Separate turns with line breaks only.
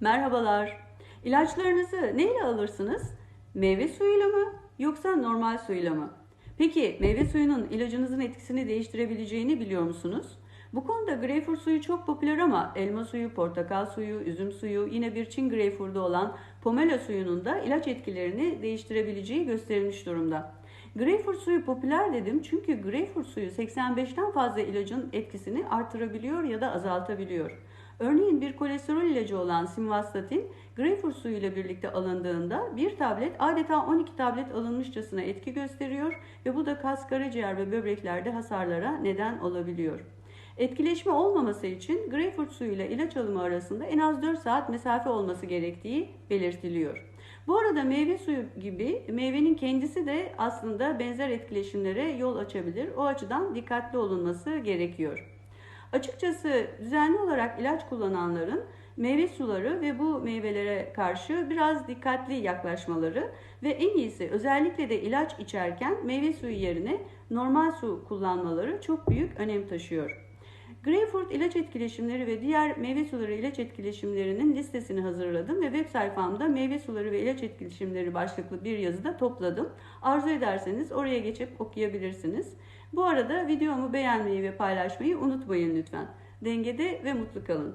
Merhabalar. İlaçlarınızı neyle alırsınız? Meyve suyuyla mı yoksa normal suyla mı? Peki meyve suyunun ilacınızın etkisini değiştirebileceğini biliyor musunuz? Bu konuda greyfurt suyu çok popüler ama elma suyu, portakal suyu, üzüm suyu, yine bir Çin greyfurdu olan pomelo suyunun da ilaç etkilerini değiştirebileceği gösterilmiş durumda. Greyfurt suyu popüler dedim çünkü greyfurt suyu 85'ten fazla ilacın etkisini artırabiliyor ya da azaltabiliyor. Örneğin bir kolesterol ilacı olan simvastatin greyfurt suyu ile birlikte alındığında bir tablet adeta 12 tablet alınmışçasına etki gösteriyor ve bu da kas, karaciğer ve böbreklerde hasarlara neden olabiliyor. Etkileşme olmaması için greyfurt suyu ile ilaç alımı arasında en az 4 saat mesafe olması gerektiği belirtiliyor. Bu arada meyve suyu gibi meyvenin kendisi de aslında benzer etkileşimlere yol açabilir. O açıdan dikkatli olunması gerekiyor. Açıkçası düzenli olarak ilaç kullananların meyve suları ve bu meyvelere karşı biraz dikkatli yaklaşmaları ve en iyisi özellikle de ilaç içerken meyve suyu yerine normal su kullanmaları çok büyük önem taşıyor. Greyfurt ilaç etkileşimleri ve diğer meyve suları ilaç etkileşimlerinin listesini hazırladım ve web sayfamda meyve suları ve ilaç etkileşimleri başlıklı bir yazıda topladım. Arzu ederseniz oraya geçip okuyabilirsiniz. Bu arada videomu beğenmeyi ve paylaşmayı unutmayın lütfen. Dengede ve mutlu kalın.